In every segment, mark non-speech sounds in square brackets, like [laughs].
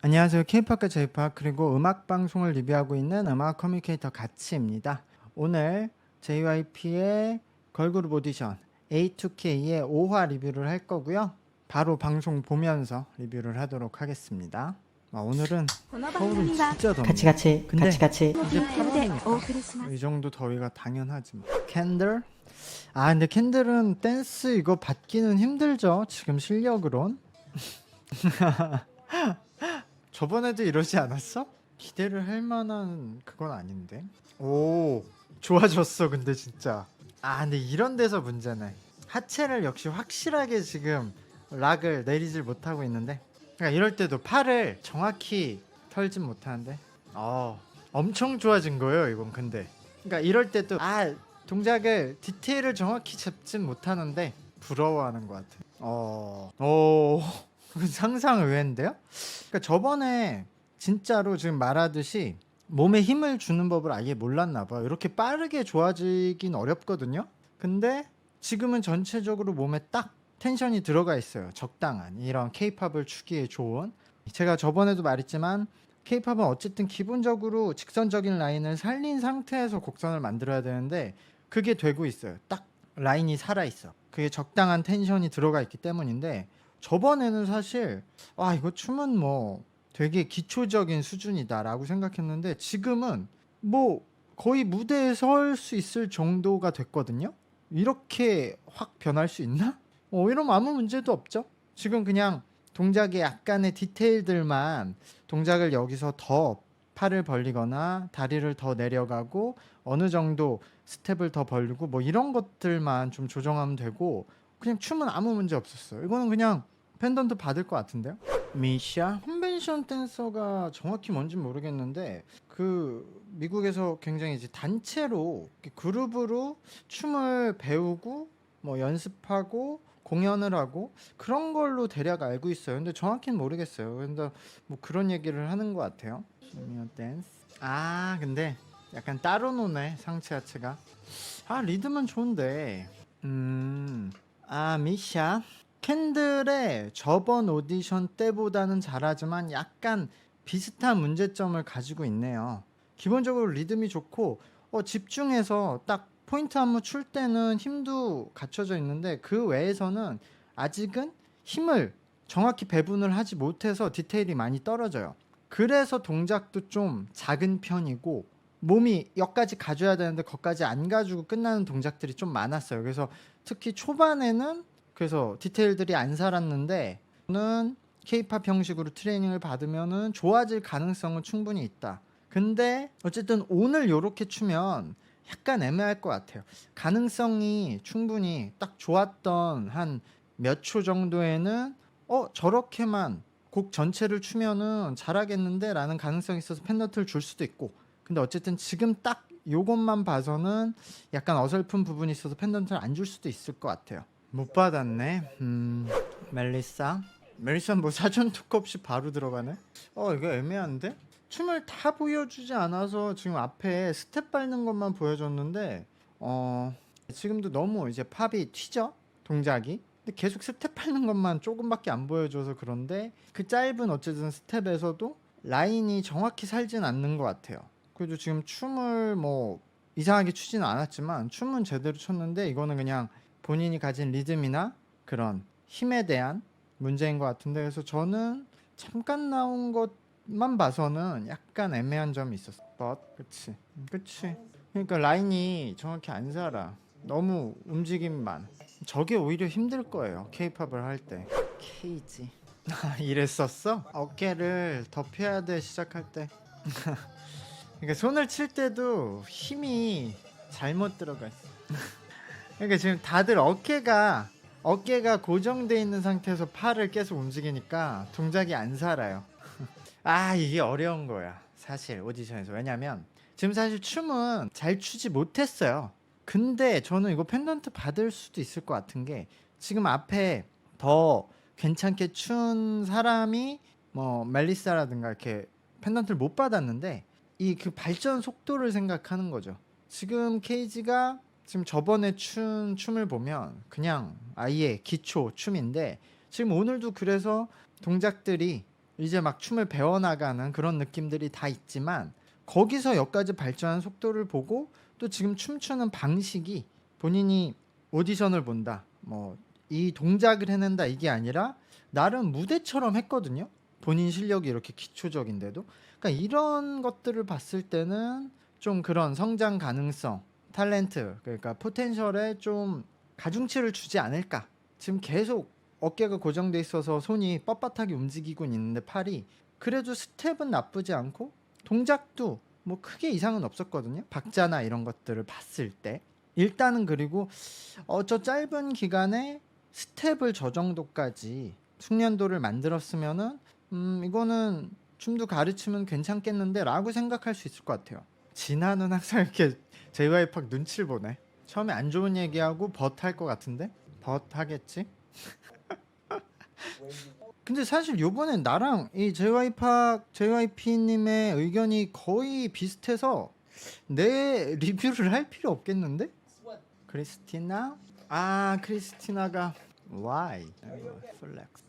안녕하세요. 케이팝과 제이팝 그리고 음악 방송을 리뷰하고 있는 음악 커뮤니케이터 가치입니다. 오늘 JYP의 걸그룹 오디션 A2K의 5화 리뷰를 할 거고요. 바로 방송 보면서 리뷰를 하도록 하겠습니다. 아, 오늘은 서울은 진짜 덥네. 같이 같이 근데 같이 같이 네, 네, 네. 어, 이제 파이 정도 더위가 당연하지 뭐. 캔들? 아 근데 캔들은 댄스 이거 받기는 힘들죠. 지금 실력으론. [laughs] 저번에도 이러지 않았어? 기대를 할 만한 그건 아닌데. 오 좋아졌어 근데 진짜. 아 근데 이런 데서 문제네. 하체를 역시 확실하게 지금 락을 내리질 못하고 있는데. 그러니까 이럴 때도 팔을 정확히 털진 못하는데. 어 엄청 좋아진 거예요 이건 근데. 그러니까 이럴 때도 아 동작을 디테일을 정확히 잡진 못하는데 부러워하는 것 같아. 어, 오, 상상 의외인데요? 그러니까 저번에 진짜로 지금 말하듯이 몸에 힘을 주는 법을 아예 몰랐나 봐. 이렇게 빠르게 좋아지긴 어렵거든요. 근데 지금은 전체적으로 몸에 딱 텐션이 들어가 있어요. 적당한 이런 케이팝을 추기에 좋은. 제가 저번에도 말했지만 케이팝은 어쨌든 기본적으로 직선적인 라인을 살린 상태에서 곡선을 만들어야 되는데 그게 되고 있어요. 딱 라인이 살아 있어. 그게 적당한 텐션이 들어가 있기 때문인데 저번에는 사실 아 이거 춤은 뭐 되게 기초적인 수준이다라고 생각했는데 지금은 뭐 거의 무대에 설 수 있을 정도가 됐거든요. 이렇게 확 변할 수 있나? 어, 이러면 아무 문제도 없죠. 지금 그냥 동작의 약간의 디테일들만 동작을 여기서 더 팔을 벌리거나 다리를 더 내려가고 어느 정도 스텝을 더 벌리고 뭐 이런 것들만 좀 조정하면 되고 그냥 춤은 아무 문제 없었어요. 이거는 그냥 팬던트 받을 것 같은데요. 미샤 컨벤션 댄서가 정확히 뭔지 모르겠는데 그 미국에서 굉장히 이제 단체로 그룹으로 춤을 배우고 뭐 연습하고 공연을 하고 그런 걸로 대략 알고 있어요. 근데 정확히는 모르겠어요. 근데 뭐 그런 얘기를 하는 것 같아요. 미어 댄스. 아 근데 약간 따로 노네 상체 하체가. 아 리듬은 좋은데. 음. 아 미샤. 캔들의 저번 오디션 때보다는 잘하지만 약간 비슷한 문제점을 가지고 있네요. 기본적으로 리듬이 좋고 어, 집중해서 딱 포인트 안무 출 때는 힘도 갖춰져 있는데 그 외에서는 아직은 힘을 정확히 배분을 하지 못해서 디테일이 많이 떨어져요. 그래서 동작도 좀 작은 편이고 몸이 여기까지 가져야 되는데 거기까지 안 가지고 끝나는 동작들이 좀 많았어요. 그래서 특히 초반에는 그래서 디테일들이 안 살았는데 저는 케이팝 형식으로 트레이닝을 받으면은 좋아질 가능성은 충분히 있다. 근데 어쨌든 오늘 요렇게 추면 약간 애매할 것 같아요. 가능성이 충분히 딱 좋았던 한 몇 초 정도에는 어 저렇게만 곡 전체를 추면은 잘하겠는데 라는 가능성이 있어서 팬더트를 줄 수도 있고 근데 어쨌든 지금 딱 요것만 봐서는 약간 어설픈 부분이 있어서 팬던트를 안 줄 수도 있을 것 같아요. 못 받았네. 음, 멜리사. 멜리사 뭐 사전 투 없이 바로 들어가네. 어 이거 애매한데? 춤을 다 보여주지 않아서 지금 앞에 스텝 밟는 것만 보여줬는데 어 지금도 너무 이제 팝이 튀죠 동작이. 근데 계속 스텝 밟는 것만 조금밖에 안 보여줘서 그런데 그 짧은 어쨌든 스텝에서도 라인이 정확히 살진 않는 것 같아요. 그래도 지금 춤을 뭐 이상하게 추지는 않았지만 춤은 제대로 췄는데 이거는 그냥 본인이 가진 리듬이나 그런 힘에 대한 문제인 것 같은데 그래서 저는 잠깐 나온 것만 봐서는 약간 애매한 점이 있었어. 그치, 그치. 그러니까 라인이 정확히 안 살아. 너무 움직임만. 저게 오히려 힘들 거예요. 케이팝을 할 때. 케이지. [laughs] 이랬었어? 어깨를 덮여야 돼 시작할 때. [laughs] 그러니까 손을 칠 때도 힘이 잘못 들어가 있어. 그러니까 지금 다들 어깨가 어깨가 고정돼 있는 상태에서 팔을 계속 움직이니까 동작이 안 살아요. [laughs] 아 이게 어려운 거야 사실 오디션에서 왜냐면 지금 사실 춤은 잘 추지 못했어요. 근데 저는 이거 펜던트 받을 수도 있을 것 같은 게 지금 앞에 더 괜찮게 춘 사람이 뭐 멜리사라든가 이렇게 펜던트를 못 받았는데 이 그 발전 속도를 생각하는 거죠. 지금 케이지가 지금 저번에 춘 춤을 보면 그냥 아예 기초 춤인데 지금 오늘도 그래서 동작들이 이제 막 춤을 배워나가는 그런 느낌들이 다 있지만 거기서 여기까지 발전한 속도를 보고 또 지금 춤추는 방식이 본인이 오디션을 본다 뭐 이 동작을 해낸다 이게 아니라 나름 무대처럼 했거든요 본인 실력이 이렇게 기초적인데도 그러니까 이런 것들을 봤을 때는 좀 그런 성장 가능성 탤런트 그러니까 포텐셜에 좀 가중치를 주지 않을까 지금 계속 어깨가 고정돼 있어서 손이 뻣뻣하게 움직이고 있는데 팔이 그래도 스텝은 나쁘지 않고 동작도 뭐 크게 이상은 없었거든요. 박자나 이런 것들을 봤을 때 일단은 그리고 어 저 짧은 기간에 스텝을 저 정도까지 숙련도를 만들었으면은 음 이거는 춤도 가르치면 괜찮겠는데 라고 생각할 수 있을 것 같아요. 진아는 항상 이렇게 JYP 눈치를 보네. 처음에 안 좋은 얘기하고 벗 할 것 같은데 벗 하겠지? [laughs] 근데 사실 요번엔 나랑 이 JYP JYP님의 의견이 거의 비슷해서 내 리뷰를 할 필요 없겠는데? 크리스티나? 아 크리스티나가 why? 플렉스.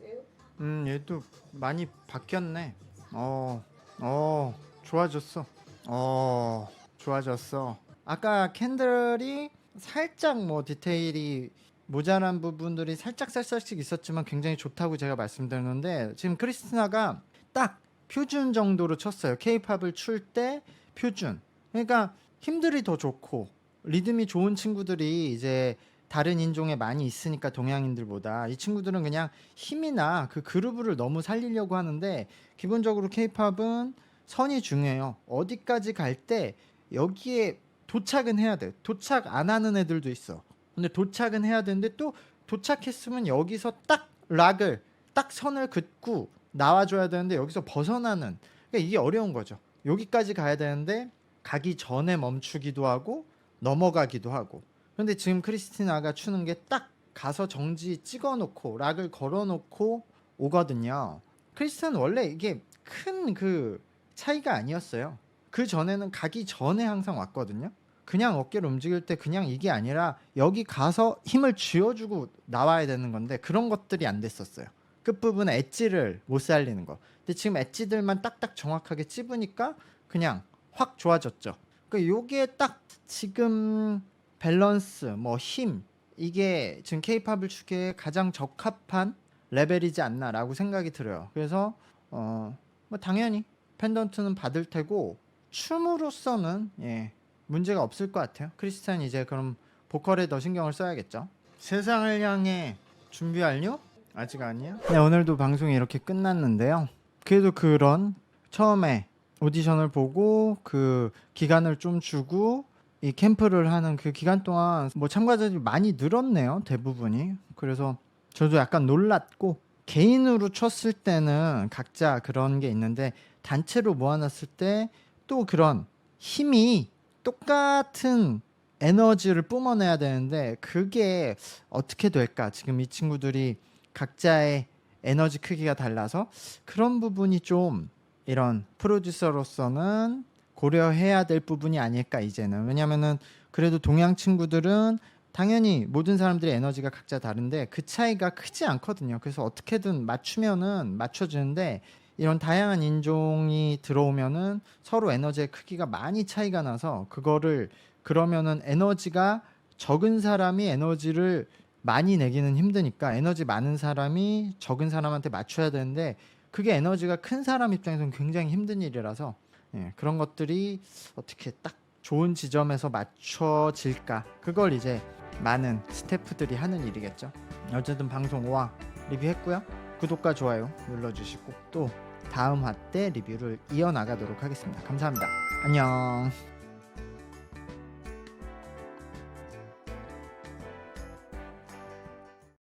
음 얘도 많이 바뀌었네. 어, 어 좋아졌어. 어 좋아졌어. 아까 캔들이 살짝 뭐 디테일이 모자란 부분들이 살짝 살짝씩 있었지만 굉장히 좋다고 제가 말씀드렸는데 지금 크리스티나가 딱 표준 정도로 쳤어요. 케이팝을 출 때 표준. 그러니까 힘들이 더 좋고 리듬이 좋은 친구들이 이제 다른 인종에 많이 있으니까 동양인들보다 이 친구들은 그냥 힘이나 그 그루브를 너무 살리려고 하는데 기본적으로 케이팝은 선이 중요해요. 어디까지 갈 때 여기에 도착은 해야 돼. 도착 안 하는 애들도 있어. 근데 도착은 해야 되는데 또 도착했으면 여기서 딱 락을 딱 선을 긋고 나와줘야 되는데 여기서 벗어나는 그러니까 이게 어려운 거죠. 여기까지 가야 되는데 가기 전에 멈추기도 하고 넘어가기도 하고. 근데 지금 크리스티나가 추는 게 딱 가서 정지 찍어놓고 락을 걸어놓고 오거든요. 크리스티나는 원래 이게 큰 그 차이가 아니었어요. 그 전에는 가기 전에 항상 왔거든요. 그냥 어깨를 움직일 때 그냥 이게 아니라 여기 가서 힘을 쥐어주고 나와야 되는 건데 그런 것들이 안 됐었어요. 끝부분에 엣지를 못 살리는 거. 근데 지금 엣지들만 딱딱 정확하게 찝으니까 그냥 확 좋아졌죠. 그러니까 요게 딱 지금 밸런스, 뭐 힘 이게 지금 케이팝을 추기에 가장 적합한 레벨이지 않나라고 생각이 들어요. 그래서 어 뭐 당연히 펜던트는 받을 테고 춤으로서는 예 문제가 없을 것 같아요. 크리스찬 이제 그럼 보컬에 더 신경을 써야겠죠. 세상을 향해 준비 완료? 아직 아니야? 네 오늘도 방송이 이렇게 끝났는데요. 그래도 그런 처음에 오디션을 보고 그 기간을 좀 주고 이 캠프를 하는 그 기간 동안 뭐 참가자들이 많이 늘었네요 대부분이 그래서 저도 약간 놀랐고 개인으로 쳤을 때는 각자 그런 게 있는데 단체로 모아놨을 때 또 그런 힘이 똑같은 에너지를 뿜어내야 되는데 그게 어떻게 될까? 지금 이 친구들이 각자의 에너지 크기가 달라서 그런 부분이 좀 이런 프로듀서로서는 고려해야 될 부분이 아닐까 이제는 왜냐면은 그래도 동양 친구들은 당연히 모든 사람들의 에너지가 각자 다른데 그 차이가 크지 않거든요. 그래서 어떻게든 맞추면은 맞춰주는데 이런 다양한 인종이 들어오면은 서로 에너지의 크기가 많이 차이가 나서 그거를 그러면은 에너지가 적은 사람이 에너지를 많이 내기는 힘드니까 에너지 많은 사람이 적은 사람한테 맞춰야 되는데 그게 에너지가 큰 사람 입장에서는 굉장히 힘든 일이라서 예, 그런 것들이 어떻게 딱 좋은 지점에서 맞춰질까? 그걸 이제 많은 스태프들이 하는 일이겠죠. 어쨌든 방송 와 리뷰했고요. 구독과 좋아요 눌러주시고 또 다음 화 때 리뷰를 이어나가도록 하겠습니다. 감사합니다. 안녕